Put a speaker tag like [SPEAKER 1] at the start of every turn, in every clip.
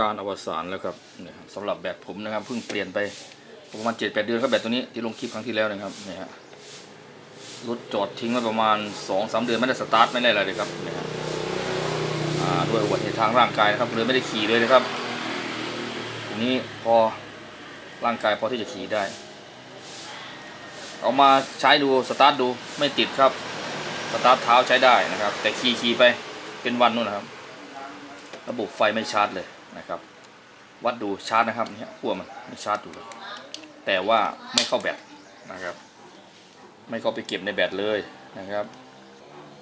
[SPEAKER 1] การอวสานแล้วครับนี่ครับสำหรับแบตผมนะครับเพิ่งเปลี่ยนไปประมาณเจ็ดแปดเดือนครับแบตตัวนี้ที่ลงคลิปครั้งที่แล้วนะครับนี่ฮะรถจอดทิ้งไว้ประมาณสองสามเดือนไม่ได้สตาร์ทไม่ได้อะไรเลยครับนี่ฮะด้วยอุบัติเหตุทางร่างกายนะครับเลยไม่ได้ขี่เลยนะครับทีนี้พอร่างกายพอที่จะขี่ได้ เอามาใช้ดูสตาร์ทดูไม่ติดครับสตาร์ทเท้าใช้ได้นะครับ แต่ขี่ขี่ไปเป็นวันนู่นนะครับ ระบบไฟไม่ชาร์จเลย นะครับ วัดดูชาร์จนะครับเนี่ยขั้วมันไม่ชาร์จดูเลยแต่ว่าไม่เข้าแบตนะครับ ไม่เข้าไปเก็บในแบตเลยนะครับ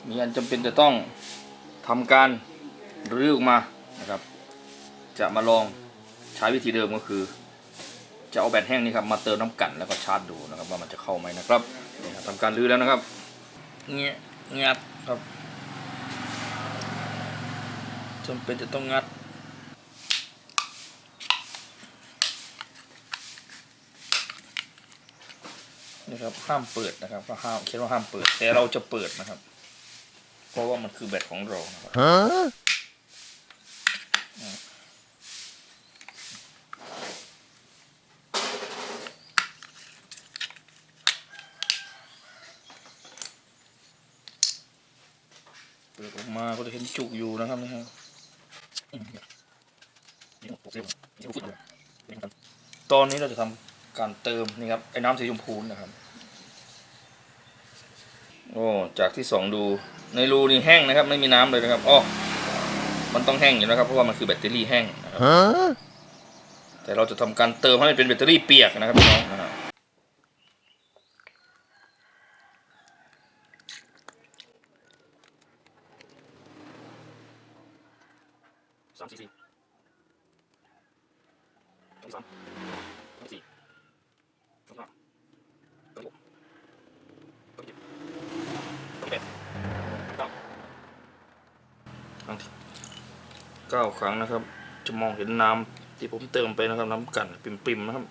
[SPEAKER 1] มีอันจำเป็นจะต้องทำการรื้อออกมานะครับ จะมาลองใช้วิธีเดิมก็คือ จะเอาแบตแห้งนี่ครับมาเติมน้ำกันแล้วก็ชาร์จดูนะครับ ว่ามันจะเข้าไหมนะครับนี่ครับทำการรื้อแล้วนะครับเงี้ยงัดครับจำเป็นจะต้องงัด นี่ครับห้ามเปิดนะครับก็ห้ามเขียนว่าห้ามเปิด แต่เราจะเปิดนะครับ เพราะว่ามันคือแบตของเรานะครับเปิดออกมาก็จะเห็นจุกอยู่นะครับนี่ฮะอืมนี่ผมเสียบนี่ผมฟุดเลยนี่ครับตอนนี้เราจะทำ การเติมนี่ครับไอ้น้ำสีชมพูนะครับ โอ้จากที่สองดูในรูนี่แห้งนะครับ ไม่มีน้ำเลยนะครับอ๋อมันต้องแห้งอยู่นะครับ เพราะว่ามันคือแบตเตอรี่แห้งนะครับแต่เราจะทำการเติมให้มันเป็นแบตเตอรี่เปียกนะครับพี่น้องนะฮะสามสี่สี่ตรงสามตรงสี่ ก้าครั้งนะครับ จะมองเห็นน้ำที่ผมเติมไปนะครับ น้ำกันปิ่มๆนะครับ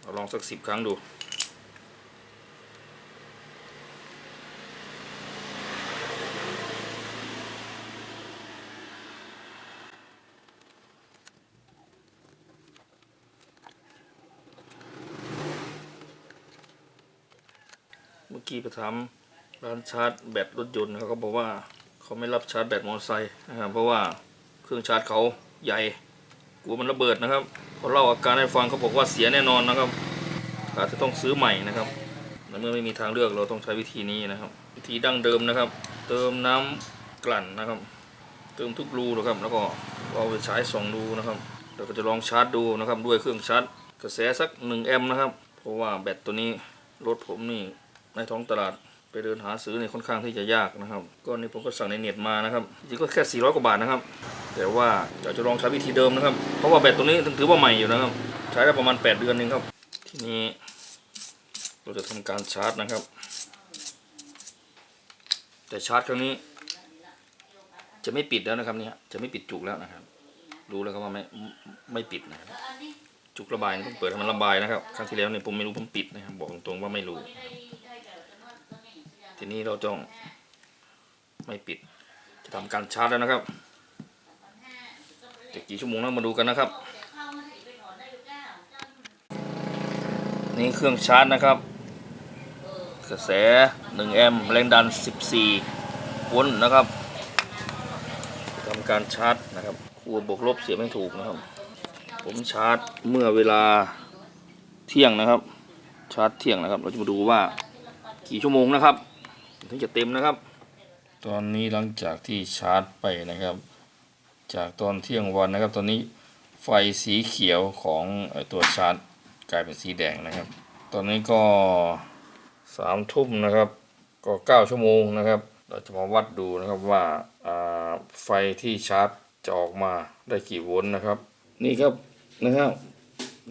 [SPEAKER 1] เราลองสักสิบครั้งดูเมื่อกี้ไปถามร้านชาร์จแบตรถยนต์นะครับเขาบอกว่า เขาไม่รับชาร์จแบตมอเตอร์ไซค์นะครับเพราะว่าเครื่องชาร์จเขาใหญ่กลัวมันระเบิดนะครับพอเล่าอาการให้ฟังเขาบอกว่าเสียแน่นอนนะครับอาจจะต้องซื้อใหม่นะครับในเมื่อไม่มีทางเลือกเราต้องใช้วิธีนี้นะครับ วิธีดั้งเดิมนะครับ เติมน้ำกลั่นนะครับ เติมทุกรูนะครับแล้วก็เอาไปใช้สองรูนะครับเราก็จะลองชาร์จดูนะครับด้วยเครื่องชาร์จกระแสสัก1แอมป์นะครับ เพราะว่าแบตตัวนี้รถผมนี่ในท้องตลาด ไปเดินหาซื้อในยค่อนข้างที่จะยากนะครับก็นี่ผมก็สั่งในเน็ตมานะครับจริงก็แค่ 400 กว่าบาทนะครับ แต่ว่าอยากจะลองใช้วิธีเดิมนะครับ เพราะว่าแบตตัวนี้ถือว่าใหม่อยู่นะครับ ใช้ได้ประมาณ 8 เดือนเองครับ ทีนี้เราจะทำการชาร์จนะครับ แต่ชาร์จครั้งนี้ จะไม่ปิดแล้วนะครับเนี่ยจะไม่ปิดจุกแล้วนะครับ รู้แล้วครับว่าไม่ไม่ปิดนะครับจุกระบายต้องเปิดให้มันระบายนะครับ ครั้งที่แล้วเนี่ยผมไม่รู้ผมปิดนะครับบอกตรงๆว่าไม่รู้ ทีนี้เราต้องไม่ปิด จะทำการชาร์จแล้วนะครับจะกี่ชั่วโมงแล้วมาดูกันนะครับ นี่เครื่องชาร์จนะครับ กระแส 1 แอมป์แรงดัน 14 โวลต์นะครับจะทำการชาร์จนะครับขั้วบวกลบเสียไม่ถูกนะครับ ผมชาร์จเมื่อเวลาเที่ยงนะครับ ชาร์จเที่ยงนะครับ เราจะมาดูว่ากี่ชั่วโมงนะครับ ถึงจะเต็มนะครับ ตอนนี้หลังจากที่ชาร์จไปนะครับ จากตอนเที่ยงวันนะครับ ตอนนี้ไฟสีเขียวของเอ่อตัวชาร์จกลายเป็นสีแดงนะครับ ตอนนี้ก็สามทุ่มนะครับก็เก้าชั่วโมงนะครับ เราจะมาวัดดูนะครับว่าอ่าไฟที่ชาร์จจะออกมาได้กี่โวลต์นะครับ นี่ครับนะครับ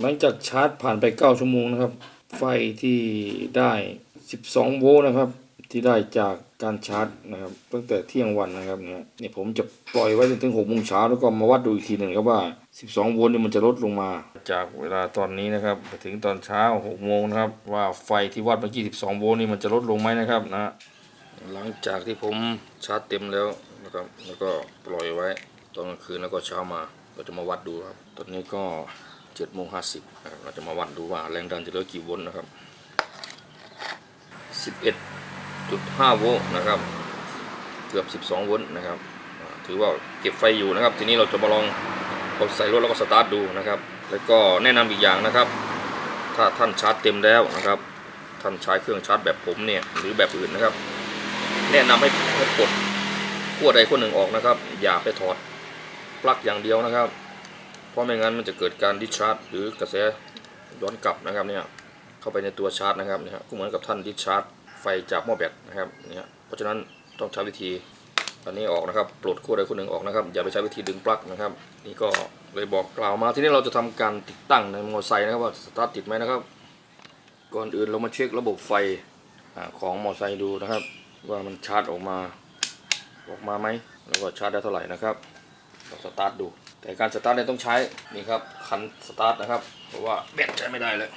[SPEAKER 1] หลังจากชาร์จผ่านไป 9 ชั่วโมงนะครับ ไฟที่ได้ 12 โวลต์นะครับ ที่ได้จากการชาร์จนะครับ ตั้งแต่เที่ยงวันนะครับเนี่ยนี่ผมจะปล่อยไว้จนถึง6โมงเช้าแล้วก็มาวัดดูอีกทีหนึ่งครับว่า 12 โวลต์เนี่ยมันจะลดลงมา จากเวลาตอนนี้นะครับไปถึงตอนเช้า6โมงนะครับว่าไฟที่วัดเมื่อกี้ 12 โวลต์นี่มันจะลดลงไหมนะครับนะหลังจากที่ผมชาร์จเต็มแล้วนะครับแล้วก็ปล่อยไว้ตอนกลางคืนแล้วก็เช้ามาเราจะมาวัดดูครับ ตอนนี้ก็เจ็ดโมงห้าสิบเราจะมาวัดดูว่าแรงดันจะเหลือกี่โวลต์นะครับสิ จุดห้าโวลต์นะครับ เกือบสิบสองโวลต์นะครับ ถือว่าเก็บไฟอยู่นะครับ ทีนี้เราจะมาลองกดใส่รถแล้วก็สตาร์ทดูนะครับ แล้วก็แนะนำอีกอย่างนะครับ ถ้าท่านชาร์จเต็มแล้วนะครับ ท่านใช้เครื่องชาร์จแบบผมเนี่ยหรือแบบอื่นนะครับ แนะนำให้ให้กดขั้วใดขั้วหนึ่งออกนะครับ อย่าไปถอดปลั๊กอย่างเดียวนะครับ เพราะไม่งั้นมันจะเกิดการดิชาร์จหรือกระแสย้อนกลับนะครับเนี่ยเข้าไปในตัวชาร์จนะครับเนี่ยก็เหมือนกับท่านดิชาร์จ จากหม้อแบตนะครับเนี่ยเพราะฉะนั้นต้องใช้วิธีอันนี้ออกนะครับปลดขั้วใดขั้วหนึ่งออกนะครับ อย่าไปใช้วิธีดึงปลั๊กนะครับ นี่ก็เลยบอกกล่าวมาทีนี้เราจะทำการติดตั้งในมอเตอร์ไซค์นะครับว่าสตาร์ทติดไหมนะครับ ก่อนอื่นเรามาเช็คระบบไฟอของมอเตอร์ไซค์ดูนะครับ ว่ามันชาร์จออกมาออกมาไหมแล้วก็ชาร์จได้เท่าไหร่นะครับเราสตาร์ทดู แต่การสตาร์ทเนี่ยต้องใช้นี่ครับคันสตาร์ทนะครับเพราะว่าแบตใช้ไม่ได้เลย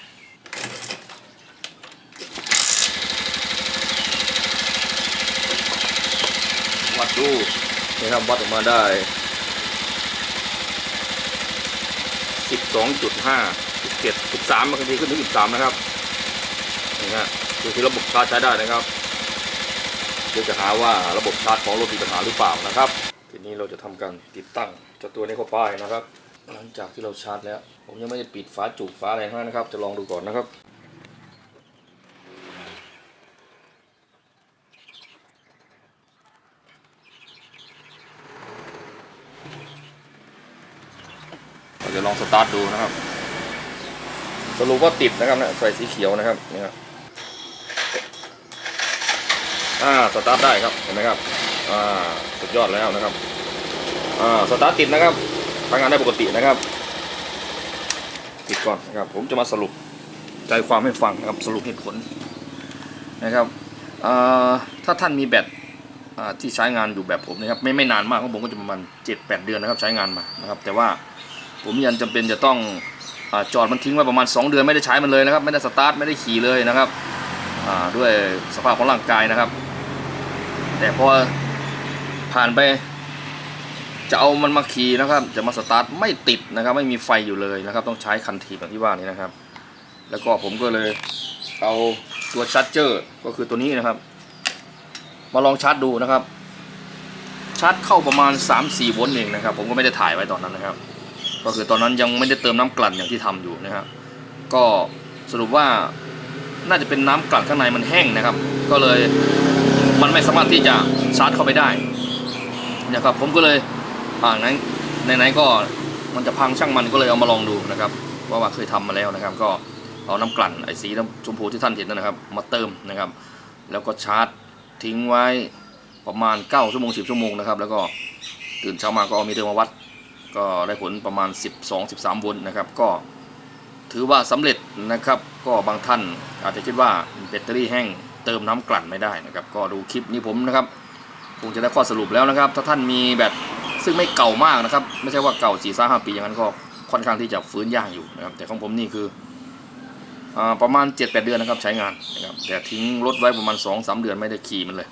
[SPEAKER 1] วัดดูนี่ครับวัดออกมาได้ 12.5 17 13บางทีขึ้นถึง13 นะครับนี่ฮะคือที่ระบบชาร์จใช้ได้นะครับเดี๋ยวจะหาว่าระบบชาร์จของรถมีปัญหาหรือเปล่านะครับ ทีนี้เราจะทำการติดตั้งเจ้าตัวนี้เข้าไปนะครับ หลังจากที่เราชาร์จแล้ว ผมยังไม่ได้ปิดฝาจุกฝาอะไรทั้นะครับ จะลองดูก่อนนะครับ เราจะลองสตาร์ทดูนะครับ สรุปว่าติดนะครับเนี่ยไฟสีเขียวนะครับนี่ครับอ่าสตาร์ทได้ครับเห็นไหมครับอ่าสุดยอดแล้วนะครับอ่าสตาร์ทติดนะครับทำงานได้ปกตินะครับ ติดก่อนนะครับ ผมจะมาสรุปใจความให้ฟังนะครับสรุปเหตุผลนะครับอ่าถ้าท่านมีแบตอ่าที่ใช้งานอยู่แบบผมนะครับไม่ไม่นานมากของผมก็จะประมาณ 7-8 เดือนนะครับใช้งานมานะครับ แต่ว่า ผมยันจำเป็นจะต้องอจอดมันทิ้งไว้ประมาณ 2 เดือนไม่ได้ใช้มันเลยนะครับ ไม่ได้สตาร์ทไม่ได้ขี่เลยนะครับด้วยสภาพของร่างกายนะครับ แต่พอผ่านไปจะเอามันมาขี่นะครับ จะมาสตาร์ทไม่ติดนะครับ ไม่มีไฟอยู่เลยนะครับ ต้องใช้คันทีแบบที่ว่านี้นะครับ แล้วก็ผมก็เลยเอาตัวชาร์จเจอร์ก็คือตัวนี้นะครับ มาลองชาร์จดูนะครับชาร์จเข้าประมาณ 3-4 โวลต์เองนะครับ ผมก็ไม่ได้ถ่ายไว้ตอนนั้นนะครับ ก็คือตอนนั้นยังไม่ได้เติมน้ำกลั่นอย่างที่ทำอยู่นะครับก็สรุปว่าน่าจะเป็นน้ำกลั่นข้างในมันแห้งนะครับ ก็เลยมันไม่สามารถที่จะชาร์จเข้าไปได้นะครับผมก็เลยอ่านั้นไหนๆก็มันจะพังช่างมันก็เลยเอามาลองดูนะครับว่าว่าเคยทำมาแล้วนะครับ ก็เอาน้ำกลั่นไอ้สีน้ำชมพูที่ท่านเห็นนั่นนะครับ มาเติมนะครับ แล้วก็ชาร์จทิ้งไว้ประมาณ 9 ชั่วโมง 10 ชั่วโมงนะครับ แล้วก็ตื่นเช้ามาก็เอามีเตอร์มาวัด ก็ได้ผลประมาณ 12-13 โวลต์นะครับ ก็ถือว่าสำเร็จนะครับ ก็บางท่านอาจจะคิดว่าแบตเตอรี่แห้งเติมน้ำกลั่นไม่ได้นะครับ ก็ดูคลิปนี้ผมนะครับคงจะได้ข้อสรุปแล้วนะครับ ถ้าท่านมีแบตซึ่งไม่เก่ามากนะครับ ไม่ใช่ว่าเก่า4 5 5ปีอย่างนั้นก็ค่อนข้างที่จะฟื้นยากอยู่นะครับ แต่ของผมนี่คือประมาณ 7-8 เดือนนะครับใช้งานนะครับแต่ทิ้งรถไว้ประมาณ 2-3 เดือนไม่ได้ขี่มันเลย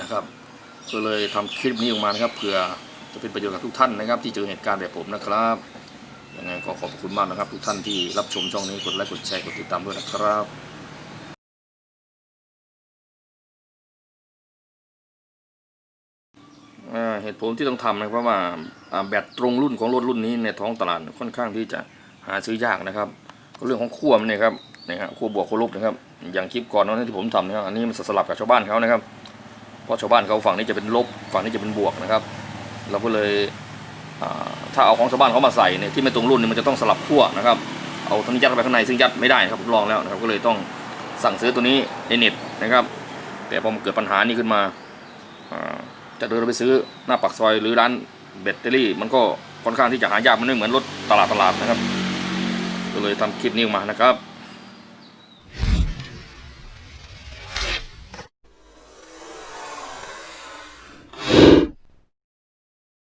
[SPEAKER 1] นะครับ ก็เลยทำคลิปนี้ออกมานะครับเผื่อ จะเป็นประโยชน์กับทุกท่านนะครับ ที่เจอเหตุการณ์แบบผมนะครับยังไงก็ขอบคุณมากนะครับ ทุกท่านที่รับชมช่องนี้กดไลค์กดแชร์กดติดตามด้วยนะครับเหตุผลที่ต้องทำนะเพราะว่าอ่าแบตตรงรุ่นของรถรุ่นนี้ในท้องตลาดค่อนข้างที่จะหาซื้อยากนะครับ ก็เรื่องของขั้วมันเนี่ยครับนี่ครับขั้วบวกขั้วลบนะครับ อย่างคลิปก่อนนั้นที่ผมทำนะครับอันนี้มันสลับกับชาวบ้านเขานะครับ เพราะชาวบ้านเขาฝั่งนี้จะเป็นลบฝั่งนี้จะเป็นบวกนะครับ เราก็เลยถ้าเอาของชาวบ้านเขามาใส่เนี่ยที่ไม่ตรงรุ่นเนี่ยมันจะต้องสลับขั้วนะครับเอาตัวนี้ยัดเข้าไปข้างในซึ่งยัดไม่ได้นะครับผมลองแล้วนะครับก็เลยต้องสั่งซื้อตัวนี้ในเน็ตนะครับ แต่พอมันเกิดปัญหานี้ขึ้นมาจะเดินไปซื้อหน้าปากซอยหรือร้านแบตเตอรี่ มันก็ค่อนข้างที่จะหายากมันไม่เหมือนรถตลาดตลาดนะครับ ก็เลยทำคลิปนี้ออกมานะครับ